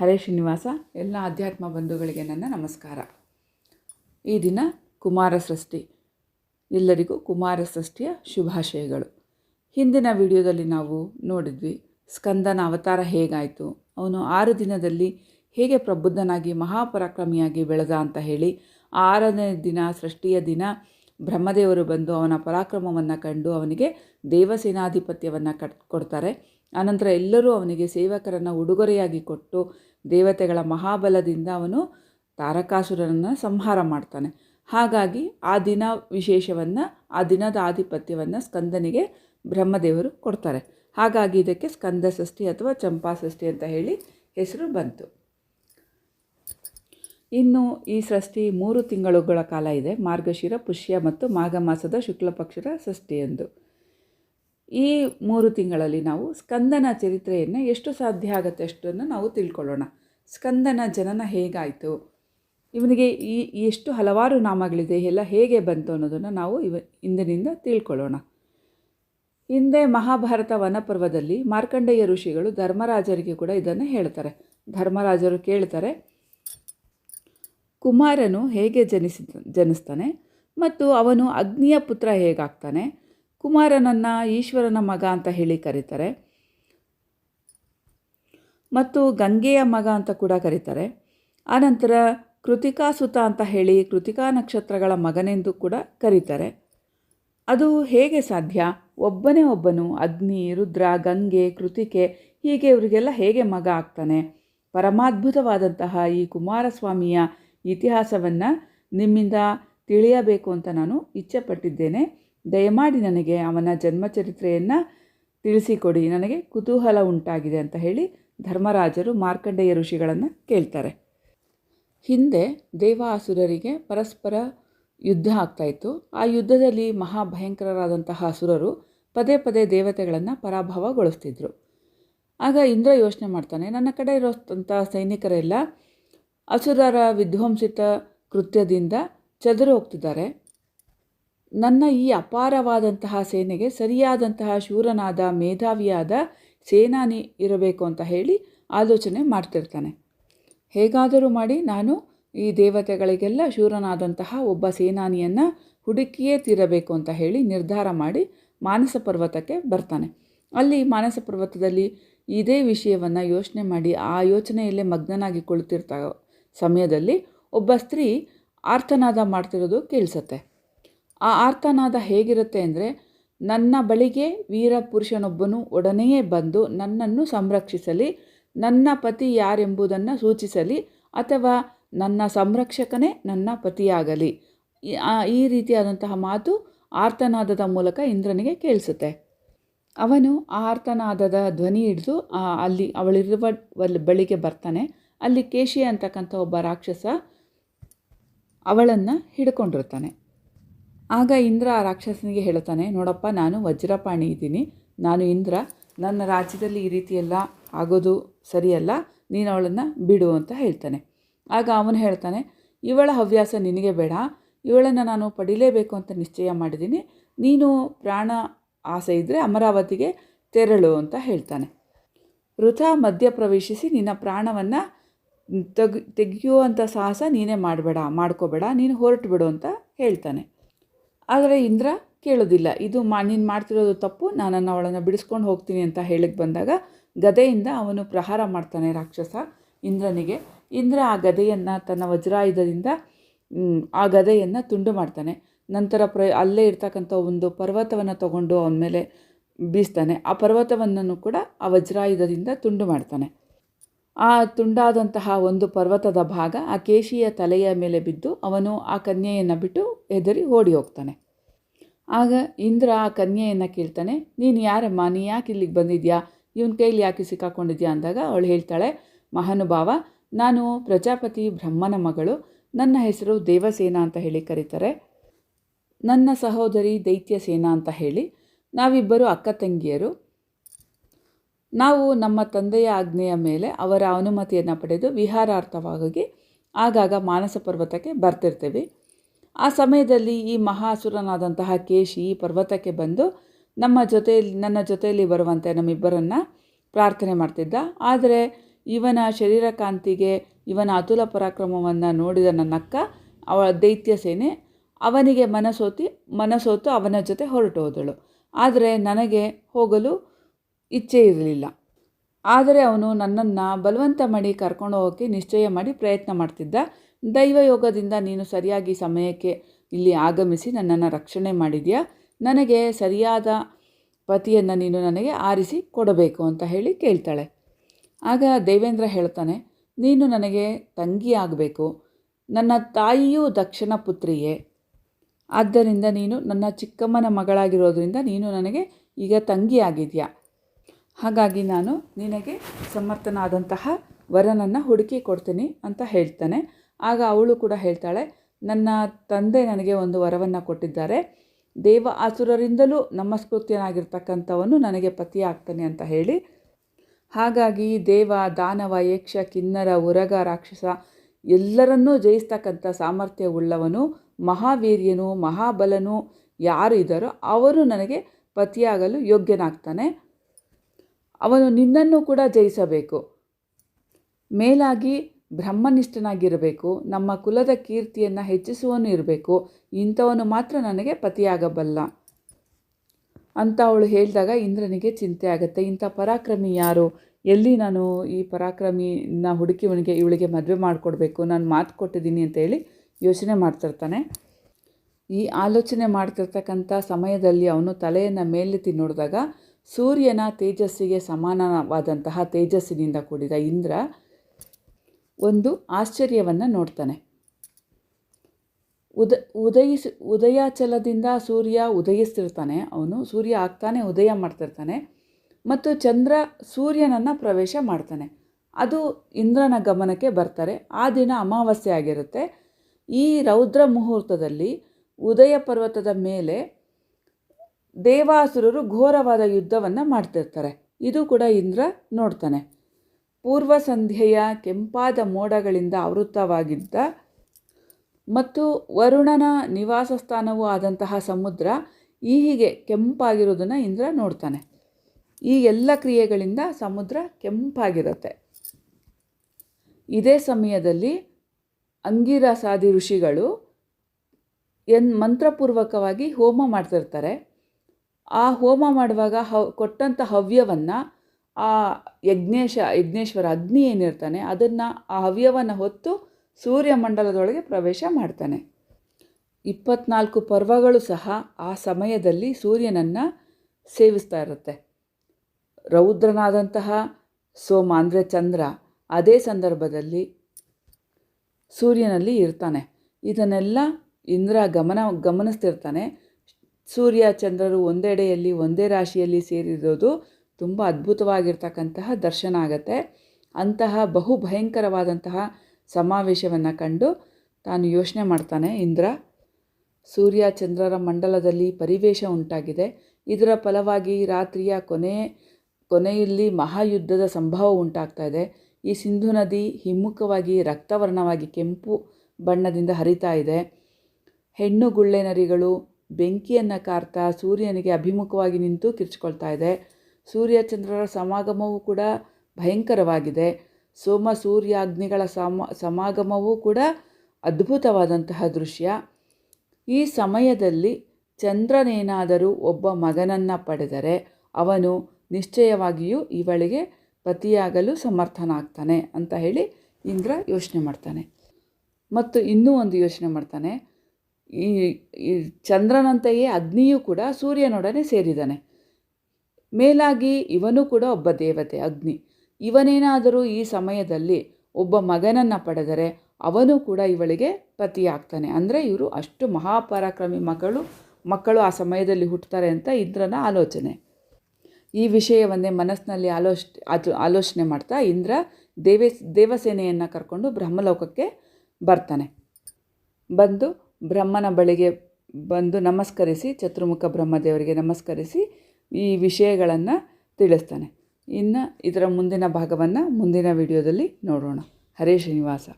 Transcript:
ಹರೇ ಶ್ರೀನಿವಾಸ, ಎಲ್ಲ ಅಧ್ಯಾತ್ಮ ಬಂಧುಗಳಿಗೆ ನನ್ನ ನಮಸ್ಕಾರ. ಈ ದಿನ ಕುಮಾರ ಸೃಷ್ಟಿ ಎಲ್ಲರಿಗೂ ಕುಮಾರ ಸೃಷ್ಟಿಯ ಶುಭಾಶಯಗಳು. ಹಿಂದಿನ ವಿಡಿಯೋದಲ್ಲಿ ನಾವು ನೋಡಿದ್ವಿ, ಸ್ಕಂದನ ಅವತಾರ ಹೇಗಾಯಿತು, ಅವನು ಆರು ದಿನದಲ್ಲಿ ಹೇಗೆ ಪ್ರಬುದ್ಧನಾಗಿ, ಮಹಾಪರಾಕ್ರಮಿಯಾಗಿ ಬೆಳೆದ ಅಂತ ಹೇಳಿ, ಆರನೇ ದಿನ ಸೃಷ್ಟಿಯ ದಿನ ಬ್ರಹ್ಮದೇವರು ಬಂದು ಅವನ ಪರಾಕ್ರಮವನ್ನು ಕಂಡು ಅವನಿಗೆ ದೇವಸೇನಾಧಿಪತ್ಯವನ್ನು ಕಟ್, ಕೊಡ್ತಾರೆ. ಆನಂತರ ಎಲ್ಲರೂ ಅವನಿಗೆ ಸೇವಕರನ್ನು ಉಡುಗೊರೆಯಾಗಿ ಕೊಟ್ಟು ದೇವತೆಗಳ ಮಹಾಬಲದಿಂದ ಅವನು ತಾರಕಾಸುರನನ್ನು ಸಂಹಾರ ಮಾಡ್ತಾನೆ. ಹಾಗಾಗಿ ಆ ದಿನ ವಿಶೇಷವನ್ನು, ಆ ದಿನದ ಆಧಿಪತ್ಯವನ್ನು ಸ್ಕಂದನಿಗೆ ಬ್ರಹ್ಮದೇವರು ಕೊಡ್ತಾರೆ. ಹಾಗಾಗಿ ಇದಕ್ಕೆ ಸ್ಕಂದ ಷಷ್ಠಿ ಅಥವಾ ಚಂಪಾ ಷಷ್ಠಿ ಅಂತ ಹೇಳಿ ಹೆಸರು ಬಂತು. ಇನ್ನು ಈ ಷಷ್ಠಿ ಮೂರು ತಿಂಗಳುಗಳ ಕಾಲ ಇದೆ. ಮಾರ್ಗಶಿರ, ಪುಷ್ಯ ಮತ್ತು ಮಾಘ ಮಾಸದ ಶುಕ್ಲ ಪಕ್ಷದ ಷಷ್ಠಿಯಂದು ಈ ಮೂರು ತಿಂಗಳಲ್ಲಿ ನಾವು ಸ್ಕಂದನ ಚರಿತ್ರೆಯನ್ನು ಎಷ್ಟು ಸಾಧ್ಯ ಆಗುತ್ತೆ ಅಷ್ಟನ್ನು ನಾವು ತಿಳ್ಕೊಳ್ಳೋಣ. ಸ್ಕಂದನ ಜನನ ಹೇಗಾಯಿತು? ಇವನಿಗೆ ಈ ಎಷ್ಟು ಹಲವಾರು ನಾಮಗಳಿದೆ, ಎಲ್ಲ ಹೇಗೆ ಬಂತು ಅನ್ನೋದನ್ನು ನಾವು ಇವ, ಇಂದಿನಿಂದ ತಿಳ್ಕೊಳ್ಳೋಣ. ಹಿಂದೆ ಮಹಾಭಾರತ ವನಪರ್ವದಲ್ಲಿ ಮಾರ್ಕಂಡೇಯ ಋಷಿಗಳು ಧರ್ಮರಾಜರಿಗೆ ಕೂಡ ಇದನ್ನು ಹೇಳ್ತಾರೆ. ಧರ್ಮರಾಜರು ಕೇಳ್ತಾರೆ, ಕುಮಾರನು ಹೇಗೆ ಜನಿಸಿ ಜನಿಸ್ತಾನೆ ಮತ್ತು ಅವನು ಅಗ್ನಿಯ ಪುತ್ರ ಹೇಗಾಗ್ತಾನೆ? ಕುಮಾರನನ್ನು ಈಶ್ವರನ ಮಗ ಅಂತ ಹೇಳಿ ಕರೀತಾರೆ. ಮತ್ತು ಗಂಗೆಯ ಮಗ ಅಂತ ಕೂಡ ಕರೀತಾರೆ. ಆನಂತರ ಕೃತಿಕಾ ಸುತ ಅಂತ ಹೇಳಿ ಕೃತಿಕಾ ನಕ್ಷತ್ರಗಳ ಮಗನೆಂದು ಕೂಡ ಕರೀತಾರೆ. ಅದು ಹೇಗೆ ಸಾಧ್ಯ? ಒಬ್ಬನೇ ಒಬ್ಬನು, ಅಗ್ನಿ, ರುದ್ರ, ಗಂಗೆ, ಕೃತಿಕೆ, ಹೀಗೆ ಇವರಿಗೆಲ್ಲ ಹೇಗೆ ಮಗ ಆಗ್ತಾನೆ? ಪರಮಾದ್ಭುತವಾದಂತಹ ಈ ಕುಮಾರಸ್ವಾಮಿಯ ಇತಿಹಾಸವನ್ನು ನಿಮ್ಮಿಂದ ತಿಳಿಯಬೇಕು ಅಂತ ನಾನು ಇಚ್ಛೆಪಟ್ಟಿದ್ದೇನೆ. ದಯಮಾಡಿ ನನಗೆ ಅವನ ಜನ್ಮಚರಿತ್ರೆಯನ್ನು ತಿಳಿಸಿಕೊಡಿ. ನನಗೆ ಕುತೂಹಲ ಉಂಟಾಗಿದೆ ಅಂತ ಹೇಳಿ ಧರ್ಮರಾಜರು ಮಾರ್ಕಂಡೇಯ ಋಷಿಗಳನ್ನು ಕೇಳ್ತಾರೆ. ಹಿಂದೆ ದೇವಾಸುರರಿಗೆ ಪರಸ್ಪರ ಯುದ್ಧ ಆಗ್ತಾಯಿತ್ತು ಆ ಯುದ್ಧದಲ್ಲಿ ಮಹಾಭಯಂಕರರಾದಂತಹ ಅಸುರರು ಪದೇ ಪದೇ ದೇವತೆಗಳನ್ನು ಪರಾಭವಗೊಳಿಸ್ತಿದ್ರು. ಆಗ ಇಂದ್ರ ಯೋಚನೆ ಮಾಡ್ತಾನೆ, ನನ್ನ ಕಡೆ ಇರೋಂಥ ಸೈನಿಕರೆಲ್ಲ ಅಸುರರ ವಿಧ್ವಂಸಿತ ಕೃತ್ಯದಿಂದ ಚದುರು ಹೋಗ್ತಿದ್ದಾರೆ. ನನ್ನ ಈ ಅಪಾರವಾದಂತಹ ಸೇನೆಗೆ ಸರಿಯಾದಂತಹ ಶೂರನಾದ ಮೇಧಾವಿಯಾದ ಸೇನಾನಿ ಇರಬೇಕು ಅಂತ ಹೇಳಿ ಆಲೋಚನೆ ಮಾಡ್ತಿರ್ತಾನೆ. ಹೇಗಾದರೂ ಮಾಡಿ ನಾನು ಈ ದೇವತೆಗಳಿಗೆಲ್ಲ ಶೂರನಾದಂತಹ ಒಬ್ಬ ಸೇನಾನಿಯನ್ನು ಹುಡುಕಿಯೇ ತೀರಬೇಕು ಅಂತ ಹೇಳಿ ನಿರ್ಧಾರ ಮಾಡಿ ಮಾನಸ ಪರ್ವತಕ್ಕೆ ಬರ್ತಾನೆ. ಅಲ್ಲಿ ಮಾನಸ ಪರ್ವತದಲ್ಲಿ ಇದೇ ವಿಷಯವನ್ನು ಯೋಚನೆ ಮಾಡಿ ಆ ಯೋಚನೆಯಲ್ಲೇ ಮಗ್ನನಾಗಿ ಕುಳಿತಿರ್ತ ಸಮಯದಲ್ಲಿ ಒಬ್ಬ ಸ್ತ್ರೀ ಆರ್ತನಾದ ಮಾಡ್ತಿರೋದು ಕೇಳಿಸತ್ತೆ. ಆ ಆರ್ತನಾದ ಹೇಗಿರುತ್ತೆ ಅಂದರೆ ನನ್ನ ಬಳಿಗೆ ವೀರ ಪುರುಷನೊಬ್ಬನು ಒಡನೆಯೇ ಬಂದು ನನ್ನನ್ನು ಸಂರಕ್ಷಿಸಲಿ, ನನ್ನ ಪತಿ ಯಾರೆಂಬುದನ್ನು ಸೂಚಿಸಲಿ ಅಥವಾ ನನ್ನ ಸಂರಕ್ಷಕನೇ ನನ್ನ ಪತಿಯಾಗಲಿ. ಈ ರೀತಿಯಾದಂತಹ ಮಾತು ಆರ್ತನಾದದ ಮೂಲಕ ಇಂದ್ರನಿಗೆ ಕೇಳಿಸುತ್ತೆ. ಅವನು ಆ ಆರ್ತನಾದದ ಧ್ವನಿ ಹಿಡಿದು ಅಲ್ಲಿ ಅವಳಿರುವ ಬಳಿಗೆ ಬರ್ತಾನೆ. ಅಲ್ಲಿ ಕೇಶಿ ಅಂತಕ್ಕಂಥ ಒಬ್ಬ ರಾಕ್ಷಸ ಅವಳನ್ನು ಹಿಡ್ಕೊಂಡಿರ್ತಾನೆ. ಆಗ ಇಂದ್ರ ಆ ರಾಕ್ಷಸನಿಗೆ ಹೇಳ್ತಾನೆ ನೋಡಪ್ಪ, ನಾನು ವಜ್ರಪಾಣಿ ಇದ್ದೀನಿ. ನಾನು ಇಂದ್ರ, ನನ್ನ ರಾಜ್ಯದಲ್ಲಿ ಈ ರೀತಿಯೆಲ್ಲ ಆಗೋದು ಸರಿಯಲ್ಲ, ನೀನು ಅವಳನ್ನು ಬಿಡು ಅಂತ ಹೇಳ್ತಾನೆ. ಆಗ ಅವನು ಹೇಳ್ತಾನೆ, ಇವಳ ಹವ್ಯಾಸ ನಿನಗೆ ಬೇಡ, ಇವಳನ್ನು ನಾನು ಪಡಿಲೇಬೇಕು ಅಂತ ನಿಶ್ಚಯ ಮಾಡಿದ್ದೀನಿ. ನೀನು ಪ್ರಾಣ ಆಸೆ ಇದ್ದರೆ ಅಮರಾವತಿಗೆ ತೆರಳು ಅಂತ ಹೇಳ್ತಾನೆ. ವೃಥ ಮಧ್ಯ ಪ್ರವೇಶಿಸಿ ನಿನ್ನ ಪ್ರಾಣವನ್ನು ತೆಗ್ ತೆಗೆಯುವಂಥ ಸಾಹಸ ನೀನೇ ಮಾಡಬೇಡ, ಮಾಡ್ಕೋಬೇಡ, ನೀನು ಹೊರಟು ಬಿಡು ಅಂತ ಹೇಳ್ತಾನೆ. ಆದರೆ ಇಂದ್ರ ಕೇಳೋದಿಲ್ಲ. ಇದು ಮಾ, ನೀನು ಮಾಡ್ತಿರೋದು ತಪ್ಪು, ನಾನನ್ನು ಅವಳನ್ನು ಬಿಡಿಸ್ಕೊಂಡು ಹೋಗ್ತೀನಿ ಅಂತ ಹೇಳಕ್ಕೆ ಬಂದಾಗ ಗದೆಯಿಂದ ಅವನು ಪ್ರಹಾರ ಮಾಡ್ತಾನೆ ರಾಕ್ಷಸ ಇಂದ್ರನಿಗೆ. ಇಂದ್ರ ಆ ಗದೆಯನ್ನು ತನ್ನ ವಜ್ರಾಯುಧದಿಂದ ಆ ಗದೆಯನ್ನು ತುಂಡು ಮಾಡ್ತಾನೆ. ನಂತರ ಪ್ರ, ಅಲ್ಲೇ ಇರ್ತಕ್ಕಂಥ ಒಂದು ಪರ್ವತವನ್ನು ತಗೊಂಡು ಅವನ ಮೇಲೆ ಬೀಸ್ತಾನೆ. ಆ ಪರ್ವತವನ್ನು ಕೂಡ ಆ ವಜ್ರಾಯುಧದಿಂದ ತುಂಡು ಮಾಡ್ತಾನೆ. ಆ ತುಂಡಾದಂತಹ ಒಂದು ಪರ್ವತದ ಭಾಗ ಆ ಕೇಶಿಯ ತಲೆಯ ಮೇಲೆ ಬಿದ್ದು ಅವನು ಆ ಕನ್ಯೆಯನ್ನು ಬಿಟ್ಟು ಹೆದರಿ ಓಡಿ ಹೋಗ್ತಾನೆ. ಆಗ ಇಂದ್ರ ಆ ಕನ್ಯೆಯನ್ನು ಕೇಳ್ತಾನೆ, ನೀನು ಯಾರಮ್ಮ? ನೀ ಯಾಕೆ ಇಲ್ಲಿಗೆ ಬಂದಿದ್ಯಾ? ಇವನ ಕೈಲಿ ಯಾಕೆ ಸಿಕ್ಕಾಕೊಂಡಿದ್ಯಾ? ಅಂದಾಗ ಅವಳು ಹೇಳ್ತಾಳೆ ಮಹಾನುಭಾವ ನಾನು ಪ್ರಜಾಪತಿ ಬ್ರಹ್ಮನ ಮಗಳು. ನನ್ನ ಹೆಸರು ದೇವಸೇನಾ ಅಂತ ಹೇಳಿ ಕರೀತಾರೆ. ನನ್ನ ಸಹೋದರಿ ದೈತ್ಯಸೇನಾ ಅಂತ ಹೇಳಿ. ನಾವಿಬ್ಬರು ಅಕ್ಕ ತಂಗಿಯರು. ನಾವು ನಮ್ಮ ತಂದೆಯ ಆಜ್ಞೆಯ ಮೇಲೆ ಅವರ ಅನುಮತಿಯನ್ನು ಪಡೆದು ವಿಹಾರಾರ್ಥವಾಗಿ ಆಗಾಗ ಮಾನಸ ಪರ್ವತಕ್ಕೆ ಬರ್ತಿರ್ತೀವಿ. ಆ ಸಮಯದಲ್ಲಿ ಈ ಮಹಾಸುರನಾದಂತಹ ಕೇಶಿ ಈ ಪರ್ವತಕ್ಕೆ ಬಂದು ನಮ್ಮ ಜೊತೆಯಲ್ಲಿ, ನನ್ನ ಜೊತೆಯಲ್ಲಿ ಬರುವಂತೆ ನಮ್ಮಿಬ್ಬರನ್ನು ಪ್ರಾರ್ಥನೆ ಮಾಡ್ತಿದ್ದ. ಆದರೆ ಇವನ ಶರೀರ ಕಾಂತಿಗೆ ಇವನ ಅತುಲ ಪರಾಕ್ರಮವನ್ನು ನೋಡಿದ ನನ್ನಕ್ಕ ಅವ ದೈತ್ಯ ಸೇನೆ ಅವನಿಗೆ ಮನಸೋತಿ, ಮನಸೋತು ಅವನ ಜೊತೆ ಹೊರಟು ಹೋದಳು. ಆದರೆ ನನಗೆ ಹೋಗಲು ಇಚ್ಛೆ ಇರಲಿಲ್ಲ. ಆದರೆ ಅವನು ನನ್ನನ್ನು ಬಲವಂತ ಮಾಡಿ ಕರ್ಕೊಂಡು ಹೋಗೋಕ್ಕೆ ನಿಶ್ಚಯ ಮಾಡಿ ಪ್ರಯತ್ನ ಮಾಡ್ತಿದ್ದ. ದೈವಯೋಗದಿಂದ ನೀನು ಸರಿಯಾಗಿ ಸಮಯಕ್ಕೆ ಇಲ್ಲಿ ಆಗಮಿಸಿ ನನ್ನನ್ನು ರಕ್ಷಣೆ ಮಾಡಿದ್ಯಾ? ನನಗೆ ಸರಿಯಾದ ಪತಿಯನ್ನು ನೀನು ನನಗೆ ಆರಿಸಿ ಕೊಡಬೇಕು ಅಂತ ಹೇಳಿ ಕೇಳ್ತಾಳೆ. ಆಗ ದೇವೇಂದ್ರ ಹೇಳ್ತಾನೆ, ನೀನು ನನಗೆ ತಂಗಿ ಆಗಬೇಕು. ನನ್ನ ತಾಯಿಯೂ ದಕ್ಷಿಣ ಪುತ್ರಿಯೇ. ಆದ್ದರಿಂದ ನೀನು ನನ್ನ ಚಿಕ್ಕಮ್ಮನ ಮಗಳಾಗಿರೋದ್ರಿಂದ ನೀನು ನನಗೆ ಈಗ ತಂಗಿ ಆಗಿದೆಯಾ? ಹಾಗಾಗಿ ನಾನು ನಿನಗೆ ಸಮರ್ಥನಾದಂತಹ ವರನನ್ನು ಹುಡುಕಿ ಕೊಡ್ತೀನಿ ಅಂತ ಹೇಳ್ತಾನೆ. ಆಗ ಅವಳು ಕೂಡ ಹೇಳ್ತಾಳೆ, ನನ್ನ ತಂದೆ ನನಗೆ ಒಂದು ವರವನ್ನು ಕೊಟ್ಟಿದ್ದಾರೆ. ದೇವ ಆಸುರರಿಂದಲೂ ನಮಸ್ಕೃತ್ಯನಾಗಿರ್ತಕ್ಕಂಥವನು ನನಗೆ ಪತಿಯಾಗ್ತಾನೆ ಅಂತ ಹೇಳಿ. ಹಾಗಾಗಿ ದೇವ, ದಾನವ, ಯಕ್ಷ, ಕಿನ್ನರ, ಉರಗ, ರಾಕ್ಷಸ ಎಲ್ಲರನ್ನೂ ಜಯಿಸ್ತಕ್ಕಂಥ ಸಾಮರ್ಥ್ಯವುಳ್ಳವನು, ಮಹಾವೀರ್ಯನು, ಮಹಾಬಲನು ಯಾರು ಇದ್ದಾರೋ ಅವರು ನನಗೆ ಪತಿಯಾಗಲು ಯೋಗ್ಯನಾಗ್ತಾನೆ. ಅವನು ನಿನ್ನನ್ನು ಕೂಡ ಜಯಿಸಬೇಕು. ಮೇಲಾಗಿ ಬ್ರಹ್ಮನಿಷ್ಠನಾಗಿರಬೇಕು. ನಮ್ಮ ಕುಲದ ಕೀರ್ತಿಯನ್ನು ಹೆಚ್ಚಿಸುವನು ಇರಬೇಕು. ಇಂಥವನು ಮಾತ್ರ ನನಗೆ ಪತಿಯಾಗಬಲ್ಲ. ಅಂತ ಅವಳು ಹೇಳಿದಾಗ ಇಂದ್ರನಿಗೆ ಚಿಂತೆ ಆಗುತ್ತೆ. ಇಂಥ ಪರಾಕ್ರಮಿ ಯಾರು? ಎಲ್ಲಿ ನಾನು ಈ ಪರಾಕ್ರಮಿನ ಹುಡುಕಿ ಇವನಿಗೆ ಇವಳಿಗೆ ಮದುವೆ ಮಾಡಿಕೊಡ್ಬೇಕು? ನಾನು ಮಾತು ಕೊಟ್ಟಿದ್ದೀನಿ ಅಂತ ಹೇಳಿ ಯೋಚನೆ ಮಾಡ್ತಿರ್ತಾನೆ. ಈ ಆಲೋಚನೆ ಮಾಡ್ತಿರ್ತಕ್ಕಂಥ ಸಮಯದಲ್ಲಿ ಅವನು ತಲೆಯನ್ನು ಮೇಲೆತ್ತಿ ನೋಡಿದಾಗ ಸೂರ್ಯನ ತೇಜಸ್ಸಿಗೆ ಸಮಾನವಾದಂತಹ ತೇಜಸ್ಸಿನಿಂದ ಕೂಡಿದ ಇಂದ್ರ ಒಂದು ಆಶ್ಚರ್ಯವನ್ನು ನೋಡ್ತಾನೆ. ಉದ ಉದಯಿಸ್ ಉದಯಾಚಲದಿಂದ ಸೂರ್ಯ ಉದಯಿಸ್ತಿರ್ತಾನೆ. ಅವನು ಸೂರ್ಯ ಆಗ್ತಾನೆ, ಉದಯ ಮಾಡ್ತಿರ್ತಾನೆ. ಮತ್ತು ಚಂದ್ರ ಸೂರ್ಯನನ್ನು ಪ್ರವೇಶ ಮಾಡ್ತಾನೆ. ಅದು ಇಂದ್ರನ ಗಮನಕ್ಕೆ ಬರ್ತಾರೆ. ಆ ದಿನ ಅಮಾವಾಸ್ಯೆ ಆಗಿರುತ್ತೆ. ಈ ರೌದ್ರ ಮುಹೂರ್ತದಲ್ಲಿ ಉದಯ ಪರ್ವತದ ಮೇಲೆ ದೇವಾಸುರರು ಘೋರವಾದ ಯುದ್ಧವನ್ನು ಮಾಡ್ತಿರ್ತಾರೆ. ಇದು ಕೂಡ ಇಂದ್ರ ನೋಡ್ತಾನೆ. ಪೂರ್ವ ಸಂಧ್ಯೆಯ ಕೆಂಪಾದ ಮೋಡಗಳಿಂದ ಆವೃತವಾಗಿದ್ದ ಮತ್ತು ವರುಣನ ನಿವಾಸ ಸ್ಥಾನವೂ ಆದಂತಹ ಸಮುದ್ರ ಈ ಹೀಗೆ ಕೆಂಪಾಗಿರೋದನ್ನು ಇಂದ್ರ ನೋಡ್ತಾನೆ. ಈ ಎಲ್ಲ ಕ್ರಿಯೆಗಳಿಂದ ಸಮುದ್ರ ಕೆಂಪಾಗಿರುತ್ತೆ. ಇದೇ ಸಮಯದಲ್ಲಿ ಅಂಗಿರಸಾದಿ ಋಷಿಗಳು ಎನ್ ಮಂತ್ರಪೂರ್ವಕವಾಗಿ ಹೋಮ ಮಾಡ್ತಿರ್ತಾರೆ. ಆ ಹೋಮ ಮಾಡುವಾಗ ಹವ್ ಕೊಟ್ಟಂಥ ಹವ್ಯವನ್ನು ಆ ಯಜ್ಞೇಶ, ಯಜ್ಞೇಶ್ವರ ಅಗ್ನಿ ಏನಿರ್ತಾನೆ, ಅದನ್ನು ಆ ಹವ್ಯವನ್ನು ಹೊತ್ತು ಸೂರ್ಯಮಂಡಲದೊಳಗೆ ಪ್ರವೇಶ ಮಾಡ್ತಾನೆ. ಇಪ್ಪತ್ನಾಲ್ಕು ಪರ್ವಗಳು ಸಹ ಆ ಸಮಯದಲ್ಲಿ ಸೂರ್ಯನನ್ನು ಸೇವಿಸ್ತಾ ಇರುತ್ತೆ. ರೌದ್ರನಾದಂತಹ ಸೋಮ ಅಂದರೆ ಚಂದ್ರ, ಅದೇ ಸಂದರ್ಭದಲ್ಲಿ ಸೂರ್ಯನಲ್ಲಿ ಇರ್ತಾನೆ. ಇದನ್ನೆಲ್ಲ ಇಂದ್ರ ಗಮನ, ಗಮನಿಸ್ತಿರ್ತಾನೆ. ಸೂರ್ಯ ಚಂದ್ರರು ಒಂದೆಡೆಯಲ್ಲಿ ಒಂದೇ ರಾಶಿಯಲ್ಲಿ ಸೇರಿರೋದು ತುಂಬ ಅದ್ಭುತವಾಗಿರ್ತಕ್ಕಂತಹ ದರ್ಶನ ಆಗತ್ತೆ. ಅಂತಹ ಬಹು ಭಯಂಕರವಾದಂತಹ ಸಮಾವೇಶವನ್ನು ಕಂಡು ತಾನು ಯೋಚನೆ ಮಾಡ್ತಾನೆ, ಇಂದ್ರ. ಸೂರ್ಯ ಚಂದ್ರರ ಮಂಡಲದಲ್ಲಿ ಪರಿವೇಶ ಉಂಟಾಗಿದೆ. ಇದರ ಫಲವಾಗಿ ರಾತ್ರಿಯ ಕೊನೆ, ಕೊನೆಯಲ್ಲಿ ಮಹಾಯುದ್ಧದ ಸಂಭವ ಉಂಟಾಗ್ತಾ ಇದೆ. ಈ ಸಿಂಧು ನದಿ ಹಿಮ್ಮುಖವಾಗಿ ರಕ್ತವರ್ಣವಾಗಿ ಕೆಂಪು ಬಣ್ಣದಿಂದ ಹರಿತಾ ಇದೆ. ಹೆಣ್ಣು ಗುಳ್ಳೆ ನರಿಗಳು ಬೆಂಕಿಯನ್ನು ಕಾರ್ತಾ ಸೂರ್ಯನಿಗೆ ಅಭಿಮುಖವಾಗಿ ನಿಂತು ಕಿರ್ಚ್ಕೊಳ್ತಾ ಇದೆ. ಸೂರ್ಯ ಚಂದ್ರರ ಸಮಾಗಮವೂ ಕೂಡ ಭಯಂಕರವಾಗಿದೆ. ಸೋಮ ಸೂರ್ಯಾಗ್ನಿಗಳ ಸಮ, ಸಮಾಗಮವೂ ಕೂಡ ಅದ್ಭುತವಾದಂತಹ ದೃಶ್ಯ. ಈ ಸಮಯದಲ್ಲಿ ಚಂದ್ರನೇನಾದರೂ ಒಬ್ಬ ಮಗನನ್ನು ಪಡೆದರೆ ಅವನು ನಿಶ್ಚಯವಾಗಿಯೂ ಇವಳಿಗೆ ಪತಿಯಾಗಲು ಸಮರ್ಥನಾಗ್ತಾನೆ ಅಂತ ಹೇಳಿ ಇಂದ್ರ ಯೋಚನೆ ಮಾಡ್ತಾನೆ. ಮತ್ತು ಇನ್ನೂ ಒಂದು ಯೋಚನೆ ಮಾಡ್ತಾನೆ. ಈ ಚಂದ್ರನಂತೆಯೇ ಅಗ್ನಿಯೂ ಕೂಡ ಸೂರ್ಯನೊಡನೆ ಸೇರಿದಾನೆ. ಮೇಲಾಗಿ ಇವನು ಕೂಡ ಒಬ್ಬ ದೇವತೆ, ಅಗ್ನಿ. ಇವನೇನಾದರೂ ಈ ಸಮಯದಲ್ಲಿ ಒಬ್ಬ ಮಗನನ್ನು ಪಡೆದರೆ ಅವನು ಕೂಡ ಇವಳಿಗೆ ಪತಿಯಾಗ್ತಾನೆ. ಅಂದರೆ ಇವರು ಅಷ್ಟು ಮಹಾಪರಾಕ್ರಮಿ ಮಕ್ಕಳು ಮಕ್ಕಳು ಆ ಸಮಯದಲ್ಲಿ ಹುಟ್ಟುತ್ತಾರೆ ಅಂತ ಇಂದ್ರನ ಆಲೋಚನೆ. ಈ ವಿಷಯವನ್ನೇ ಮನಸ್ಸಿನಲ್ಲಿ ಆಲೋಚ, ಅದು ಆಲೋಚನೆ ಮಾಡ್ತಾ ಇಂದ್ರ ದೇವೇ, ದೇವಸೇನೆಯನ್ನು ಕರ್ಕೊಂಡು ಬ್ರಹ್ಮಲೋಕಕ್ಕೆ ಬರ್ತಾನೆ. ಬಂದು ಬ್ರಹ್ಮನ ಬಳಿಗೆ ಬಂದು ನಮಸ್ಕರಿಸಿ, ಚತುರ್ಮುಖ ಬ್ರಹ್ಮದೇವರಿಗೆ ನಮಸ್ಕರಿಸಿ ಈ ವಿಷಯಗಳನ್ನು ತಿಳಿಸ್ತಾನೆ. ಇನ್ನು ಇದರ ಮುಂದಿನ ಭಾಗವನ್ನು ಮುಂದಿನ ವಿಡಿಯೋದಲ್ಲಿ ನೋಡೋಣ. ಹರೇ ಶ್ರೀನಿವಾಸ.